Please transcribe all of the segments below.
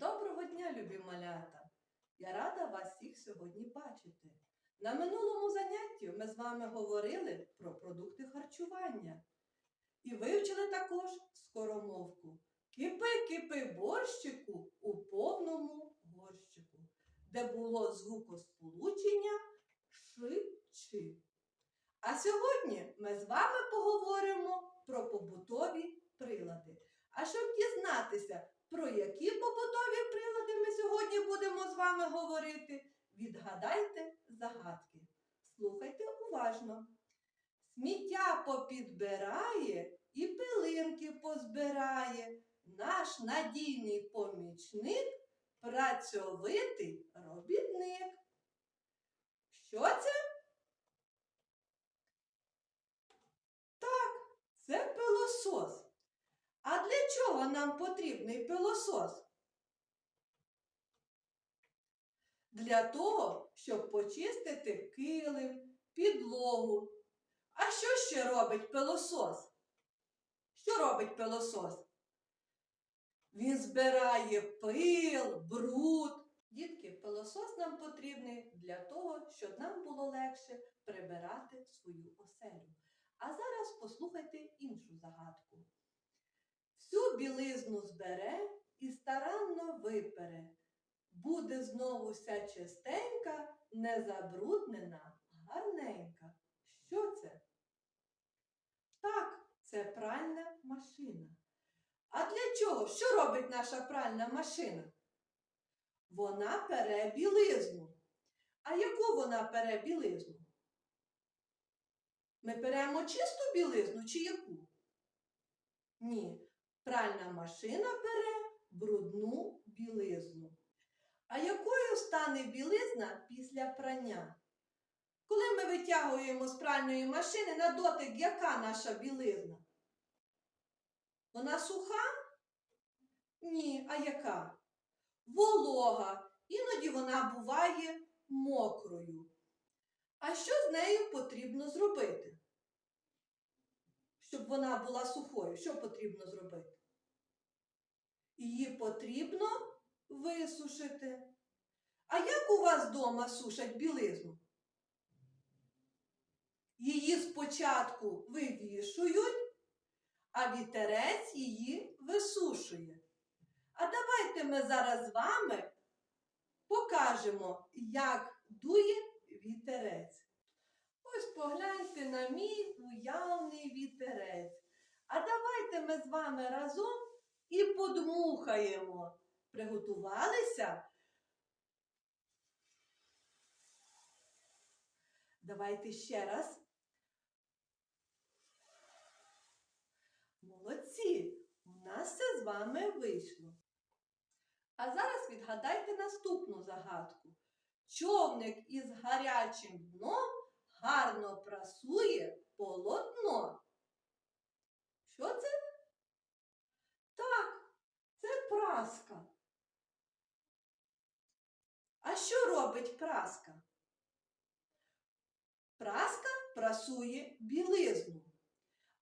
Доброго дня, любі малята! Я рада вас всіх сьогодні бачити. На минулому занятті ми з вами говорили про продукти харчування і вивчили також скоромовку Кипи, кипи борщику у повному горщику, де було звукосполучення ши-чи. А сьогодні ми з вами поговоримо про побутові прилади. А щоб дізнатися, про які побутові прилади ми сьогодні будемо з вами говорити, відгадайте загадки. Слухайте уважно. Сміття попідбирає і пилинки позбирає. Наш надійний помічник працьовитий робітник. Що це? Так, це пилосос. А для чого нам потрібний пилосос? Для того, щоб почистити килим, підлогу. А що ще робить пилосос? Що робить пилосос? Він збирає пил, бруд. Дітки, пилосос нам потрібний для того, щоб нам було легше прибирати свою оселю. А зараз послухайте іншу загадку. Всю білизну збере і старанно випере. Буде знову вся чистенька, незабруднена, гарненька. Що це? Так, це пральна машина. А для чого? Що робить наша пральна машина? Вона пере білизну. А яку вона пере білизну? Ми перемо чисту білизну чи яку? Ні. Пральна машина бере брудну білизну. А якою стане білизна після прання? Коли ми витягуємо з пральної машини на дотик, яка наша білизна? Вона суха? Ні, а яка? Волога. Іноді вона буває мокрою. А що з нею потрібно зробити? Щоб вона була сухою, що потрібно зробити? Її потрібно висушити. А як у вас вдома сушать білизну? Її спочатку вивішують, а вітерець її висушує. А давайте ми зараз з вами покажемо, як дує вітерець. Ось погляньте на мій уявний вітерець. А давайте ми з вами разом і подмухаємо. Приготувалися? Давайте ще раз. Молодці! У нас це з вами вийшло. А зараз відгадайте наступну загадку. Човник із гарячим дном гарно прасує полотно. Що це? Так, це праска. А що робить праска? Праска прасує білизну.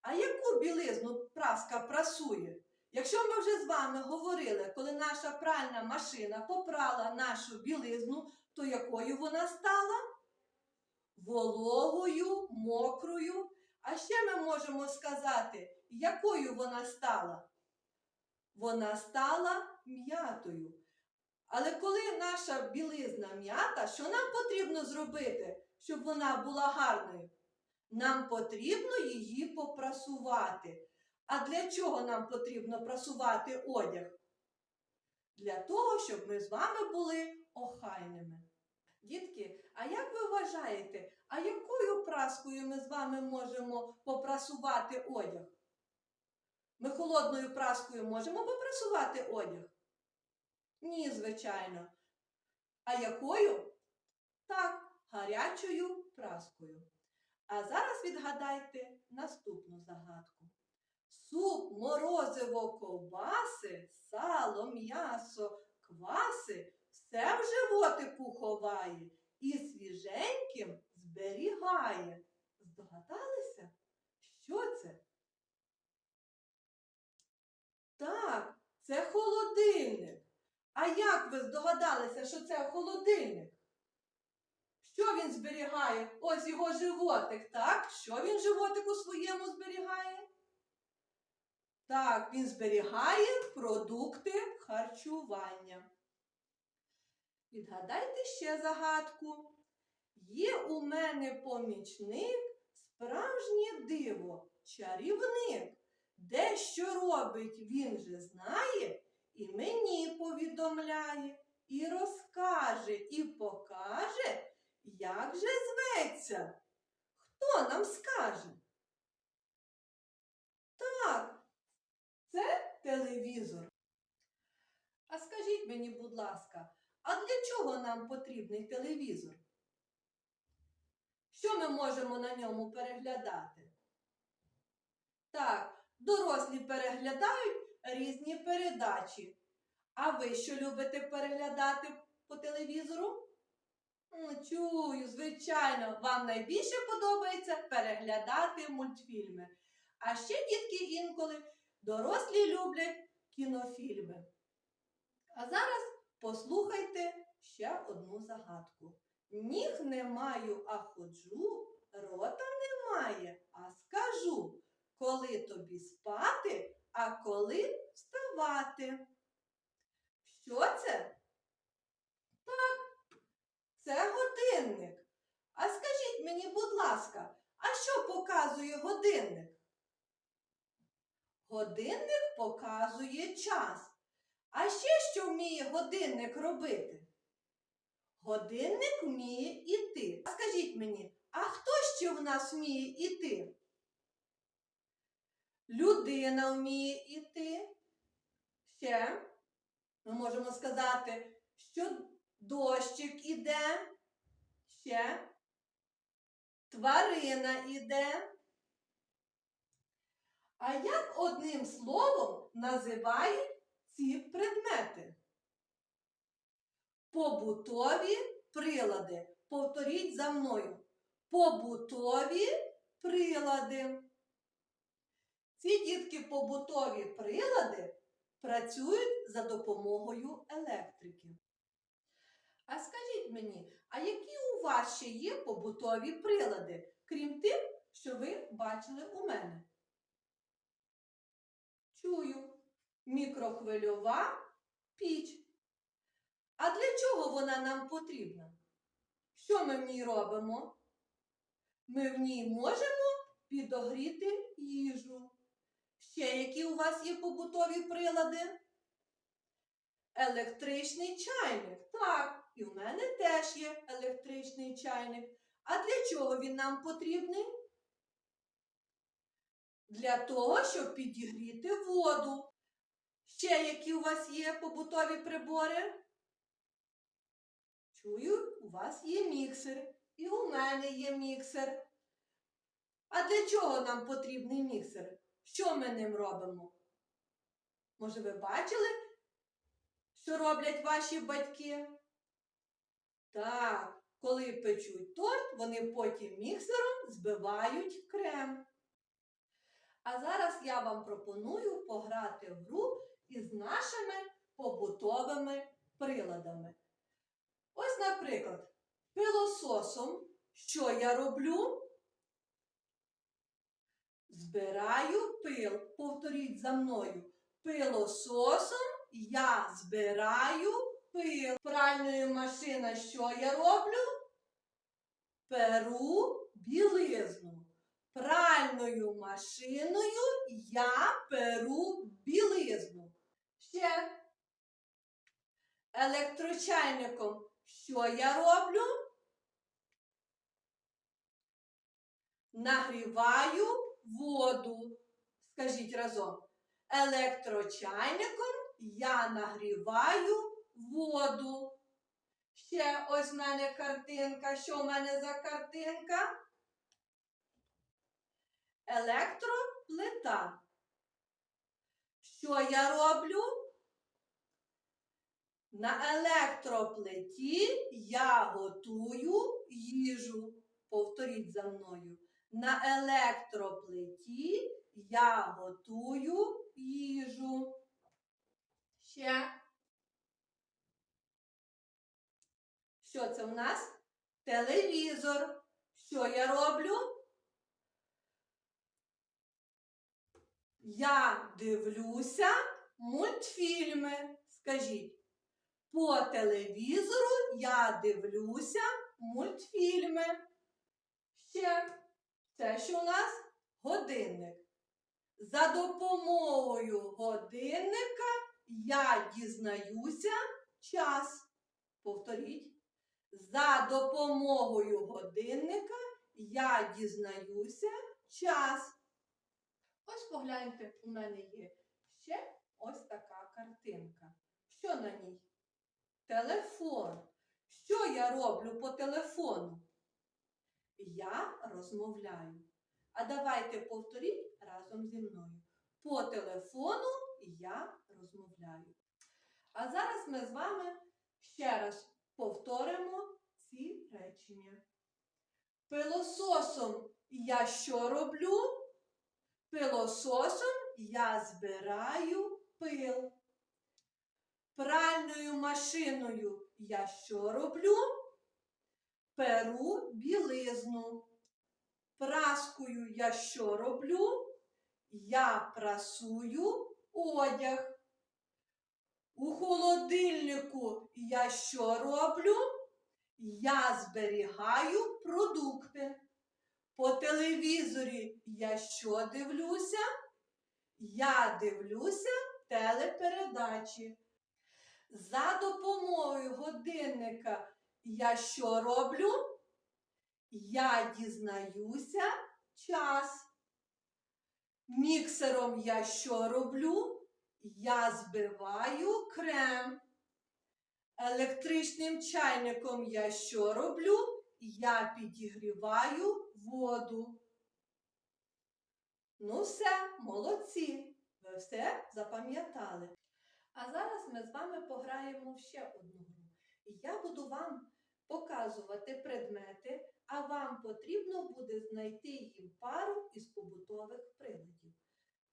А яку білизну праска прасує? Якщо ми вже з вами говорили, коли наша пральна машина попрала нашу білизну, то якою вона стала? Вологою, мокрою. А ще ми можемо сказати, якою вона стала? Вона стала м'ятою. Але коли наша білизна м'ята, що нам потрібно зробити, щоб вона була гарною? Нам потрібно її попрасувати. А для чого нам потрібно прасувати одяг? Для того, щоб ми з вами були охайними. Дітки, а як ви вважаєте, а якою праскою ми з вами можемо попрасувати одяг? Ми холодною праскою можемо попрасувати одяг? Ні, звичайно. А якою? Так, гарячою праскою. А зараз відгадайте наступну загадку. Суп, морозиво, ковбаси, сало, м'ясо, кваси все в животику ховає і свіженьким зберігає. Здогадалися? Що це? Так, це холодильник. А Як ви здогадалися, що це холодильник? Що він зберігає? Ось його животик, так? Що він животик у своєму зберігає? Так, він зберігає продукти харчування. Відгадайте ще загадку. Є у мене помічник, справжнє диво, чарівник. Де що робить, він же знає, і мені повідомляє, і розкаже, і покаже, як же зветься. Хто нам скаже? Так, це телевізор. А скажіть мені, будь ласка, а для чого нам потрібний телевізор? Що ми можемо на ньому переглядати? Так, дорослі переглядають різні передачі. А ви що любите переглядати по телевізору? М, Чую, звичайно, вам найбільше подобається переглядати мультфільми. А ще дітки інколи дорослі люблять кінофільми. А зараз послухайте ще одну загадку. Ніг не маю, а ходжу, рота немає, а скажу, коли тобі спати, а коли вставати. Що це? Так, це годинник. А скажіть мені, будь ласка, а що показує годинник? Годинник показує час. А ще що вміє годинник робити? Годинник вміє іти. Скажіть мені, а хто ще в нас вміє іти? Людина вміє іти. Ще ми можемо сказати, що дощик іде. Ще тварина іде. А як одним словом називають ці предмети? Побутові прилади. Повторіть за мною. Побутові прилади. Ці дітки побутові прилади працюють за допомогою електрики. А скажіть мені, а які у вас ще є побутові прилади, крім тих, що ви бачили у мене? Чую. Мікрохвильова піч. А для чого вона нам потрібна? Що ми в ній робимо? Ми в ній можемо підогріти їжу. Ще які у вас є побутові прилади? Електричний чайник. Так, і в мене теж є електричний чайник. А для чого він нам потрібний? Для того, щоб підігріти воду. Ще які у вас є побутові прибори? Чую, у вас є міксер. І у мене є міксер. А для чого нам потрібний міксер? Що ми ним робимо? Може, ви бачили, що роблять ваші батьки? Так, коли печуть торт, вони потім міксером збивають крем. А зараз я вам пропоную пограти в гру із нашими побутовими приладами. Ось, наприклад, пилососом, що я роблю? Збираю пил. Повторіть за мною. Пилососом я збираю пил. Пральною машина, що я роблю? Перу білизну. Пральною машиною я перу білизну. Ще електрочайником, що я роблю? Нагріваю воду. Скажіть разом. Електрочайником я нагріваю воду. Ще ось в мене картинка. Що в мене за картинка? Електроплита. Що я роблю? На електроплиті я готую їжу. Повторіть за мною. На електроплиті я готую їжу. Ще Що це у нас? Телевізор. Що я роблю? Я дивлюся мультфільми. Скажіть, по телевізору я дивлюся мультфільми. Ще це що у нас годинник. За допомогою годинника я дізнаюся час. Повторіть. За допомогою годинника я дізнаюся час. Ось погляньте, у мене є ще ось така картинка. Що на ній? Телефон. Що я роблю по телефону? Я розмовляю. А давайте повторіть разом зі мною. По телефону я розмовляю. А зараз ми з вами ще раз повторимо ці речення. Пилососом я що роблю? Пилососом я збираю пил. Пральною машиною я що роблю? Перу білизну. Праскою я що роблю? Я прасую одяг. У холодильнику я що роблю? Я зберігаю продукти. По телевізорі я що дивлюся? Я дивлюся телепередачі. За допомогою годинника я що роблю? Я дізнаюся час. Міксером я що роблю? Я збиваю крем. Електричним чайником я що роблю? Я підігріваю воду. Ну все, молодці. Ви все запам'ятали. А зараз ми з вами пограємо в ще одну гру. Я буду вам показувати предмети, а вам потрібно буде знайти їм пару із побутових приладів.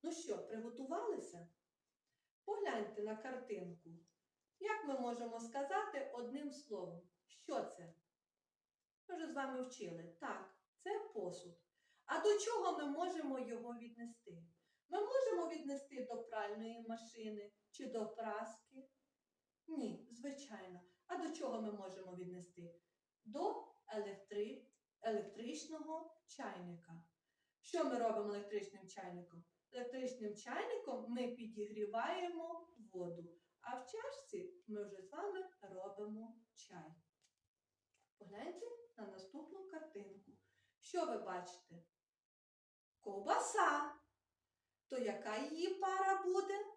Ну що, приготувалися? Погляньте на картинку. Як ми можемо сказати одним словом? Що це? Ми вже з вами вчили. Так, це посуд. А до чого ми можемо його віднести? Ми можемо віднести до пральної машини чи до праски? Ні, звичайно. А до чого ми можемо віднести? До електри... електричного чайника. Що ми робимо електричним чайником? Електричним чайником ми підігріваємо воду, а в чашці ми вже з вами робимо чай. Погляньте на наступну картинку. Що ви бачите? Ковбаса. То яка її пара буде?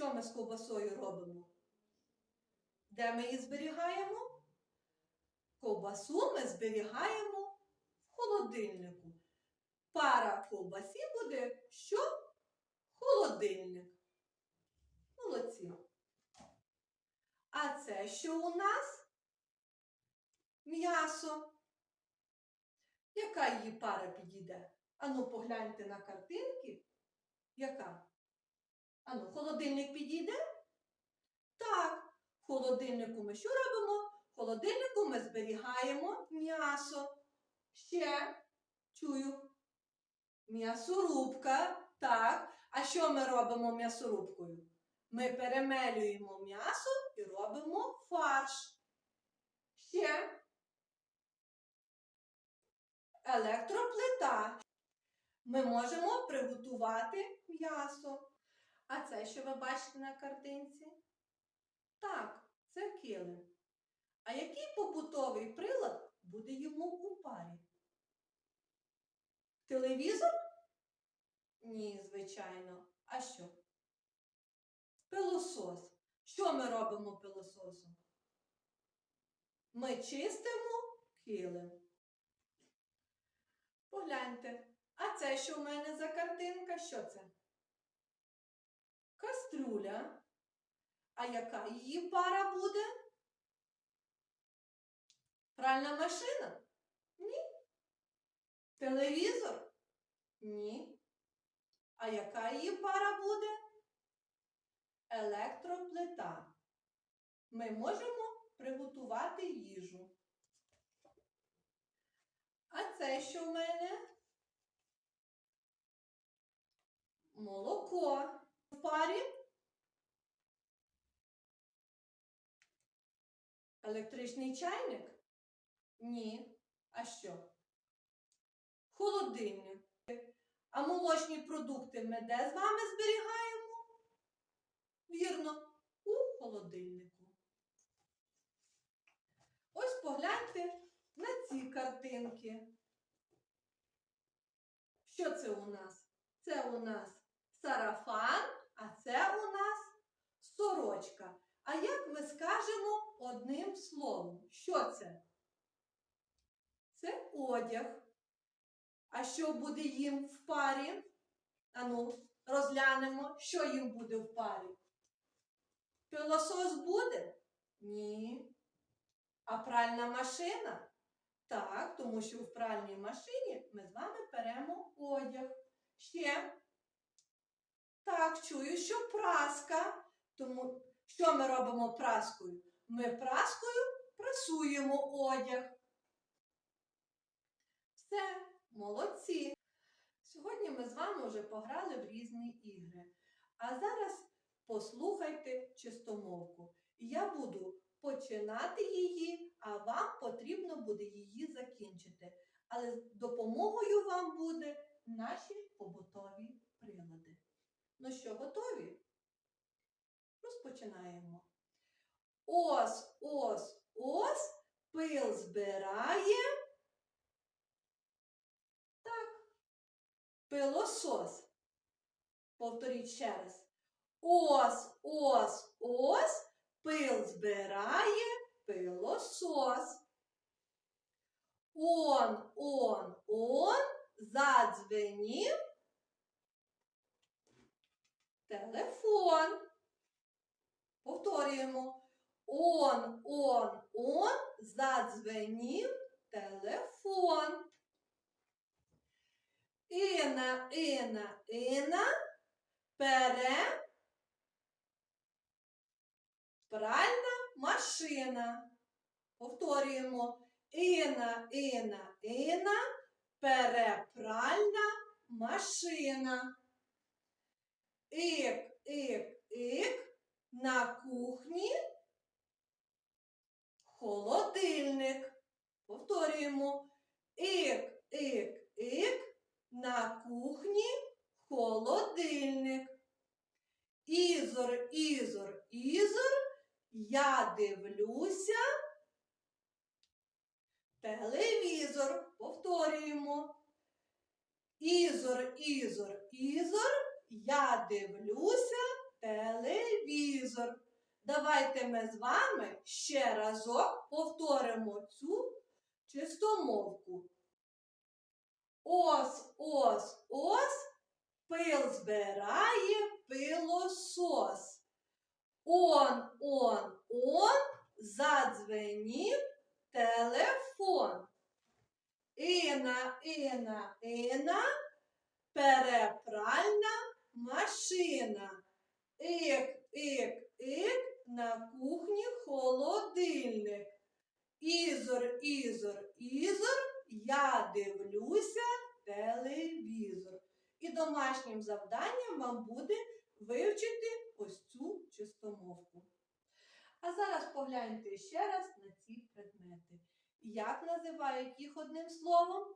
Що ми з ковбасою робимо? Де ми її зберігаємо? Ковбасу ми зберігаємо в холодильнику. Пара ковбасі буде що? Холодильник. Молодці. А це що у нас? М'ясо. Яка її пара підійде? Ану, погляньте на картинки. Яка? Ану, холодильник підійде? Так. Холодильнику ми що робимо? В холодильнику ми зберігаємо м'ясо. Ще чую. М'ясорубка. Так. А що ми робимо м'ясорубкою? Ми перемелюємо м'ясо і робимо фарш. Ще електроплита. Ми можемо приготувати м'ясо. А це, що ви бачите на картинці? Так, це килим. А який побутовий прилад буде йому у парі? Телевізор? Ні, звичайно. А що? Пилосос. Що ми робимо пилососом? Ми чистимо килим. Погляньте, а це що в мене за картинка? Що це? Кастрюля. А яка її пара буде? Пральна машина? Ні. Телевізор? Ні. А яка її пара буде? Електроплита. Ми можемо приготувати їжу. А це що в мене? Молоко в парі. Електричний чайник? Ні. А що? Холодильник. А молочні продукти ми де з вами зберігаємо? Вірно, у холодильнику. Ось погляньте на ці картинки. Що це у нас? Це у нас сарафан, а це у нас сорочка. А як ми скажемо одним словом? Що це? Це одяг. А що буде їм в парі? Ану, розглянемо, що їм буде в парі. Пилосос буде? Ні. А пральна машина? Так, тому що в пральній машині ми з вами беремо одяг. Ще. Так, чую, що праска. Тому що ми робимо праскою? Ми праскою прасуємо одяг. Все, молодці. Сьогодні ми з вами вже пограли в різні ігри. А зараз послухайте чистомовку. Я буду починати її, а вам потрібно буде її закінчити. Але допомогою вам буде наші побутові прилади. Ну що, готові? Розпочинаємо. Ос, ос, ос, пил збирає. Так. Пилосос. Повторіть ще раз. Ос, ос, ос, пил збирає пилосос. Он, он, он задзвенів телефон. Повторюємо. Он, он, он задзвенів телефон. Іна, іна, іна пере пральна машина. Повторюємо. Іна, іна, іна перепральна машина. Ік, ік, ік на кухні холодильник. Повторюємо. Ік, ік, ік на кухні холодильник. Ізор, ізор, ізор, я дивлюся. Телевізор. Повторюємо. Ізор, ізор, ізор, я дивлюся телевізор. Давайте ми з вами ще разок повторимо цю чистомовку. Ос, ос, ос, пил збирає пилосос. Он, он, он задзвенів телефон. Іна, іна, іна, перепральна машина. Ік, ік, ік, на кухні холодильник. Ізор, ізор, ізор, я дивлюся телевізор. І домашнім завданням вам буде вивчити ось цю чистомовку. А зараз погляньте ще раз на ці предмети. Як називають їх одним словом?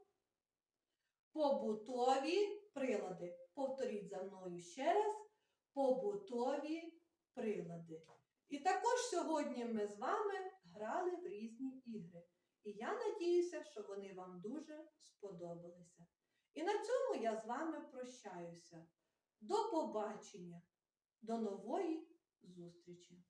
Побутові прилади. Повторіть за мною ще раз. Побутові прилади. І також сьогодні ми з вами грали в різні ігри. І я надіюся, що вони вам дуже сподобалися. І на цьому я з вами прощаюся. До побачення, до нової зустрічі!